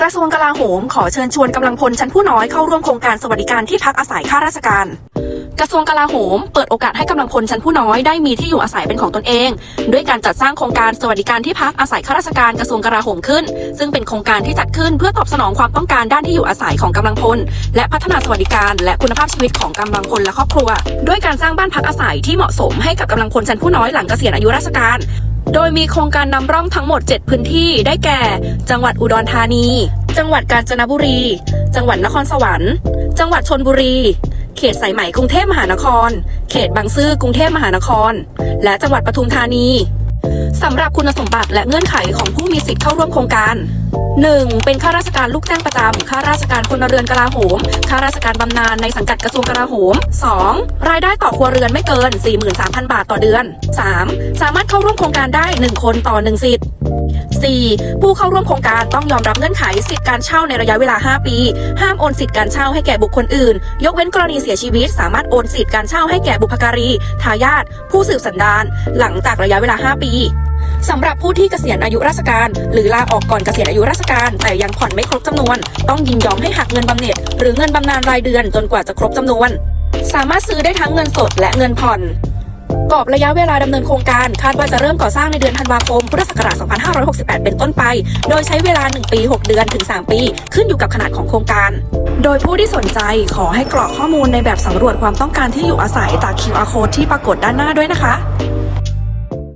กระทรวงกลาโหมขอเชิญชวนกำลังพลชั้นผู้น้อยเข้าร่วมโครงการสวัสดิการที่พักอาศัยข้าราชการ กระทรวงกลาโหม เปิดโอกาสให้กำลังพลชั้นผู้น้อยได้มีที่อยู่อาศัยเป็นของตนเอง ด้วยการจัดสร้างโครงการสวัสดิการที่พักอาศัยข้าราชการกระทรวงกลาโหมขึ้น ซึ่งเป็นโครงการที่จัดขึ้นเพื่อตอบสนองความต้องการด้านที่อยู่อาศัยของกำลังพล และพัฒนาสวัสดิการ และคุณภาพชีวิตของกำลังพลและครอบครัว ด้วยการสร้างบ้านพักอาศัยที่เหมาะสมให้กับกำลังพลชั้นผู้น้อยหลังเกษียณอายุราชการโดยมีโครงการนำร่องทั้งหมด 7 พื้นที่ ได้แก่ จังหวัดอุดรธานี จังหวัดกาญจนบุรี จังหวัดนครสวรรค์ จังหวัดชนบุรี เขตสายไหมกรุงเทพมหานคร เขตบางซื่อกรุงเทพมหานคร และจังหวัดปทุมธานีสำหรับคุณสมบัติและเงื่อนไขของผู้มีสิทธิ์เข้าร่วมโครงการ 1. เป็นข้าราชการลูกจ้างประจำ ข้าราชการพลเรือนกลาโหม ข้าราชการบำนาญในสังกัดกระทรวงกลาโหม 2. รายได้ต่อครัวเรือนไม่เกิน 43,000 บาทต่อเดือน 3. สามารถเข้าร่วมโครงการได้ 1 คนต่อ 1 สิทธิ์ 4. ผู้เข้าร่วมโครงการต้องยอมรับเงื่อนไขสิทธิการเช่าในระยะเวลา 5 ปี ห้ามโอนสิทธิการเช่าให้แก่บุคคลอื่น ยกเว้นกรณีเสียชีวิต สามารถโอนสิทธิการเช่าให้แก่บุพการี ทายาทผู้สืบสันดาน หลังจากระยะเวลา 5 ปีสำหรับผู้ที่เกษียณอายุราชการ หรือลาออกก่อนเกษียณอายุราชการ แต่ยังผ่อนไม่ครบจำนวน ต้องยินยอมให้หักเงินบำเหน็จ หรือเงินบำนาญรายเดือนจนกว่าจะครบจำนวน สามารถซื้อได้ทั้งเงินสดและเงินผ่อน กรอบระยะเวลาดำเนินโครงการ คาดว่าจะเริ่มก่อสร้างในเดือนธันวาคม พุทธศักราช 2568 เป็นต้นไป โดยใช้เวลา 1 ปี 6 เดือนถึง 3 ปี ขึ้นอยู่กับขนาดของโครงการ โดยผู้ที่สนใจขอให้กรอกข้อมูลในแบบสำรวจความต้องการที่อยู่อาศัยจาก QR code ที่ปรากฏด้านหน้าด้วยนะคะ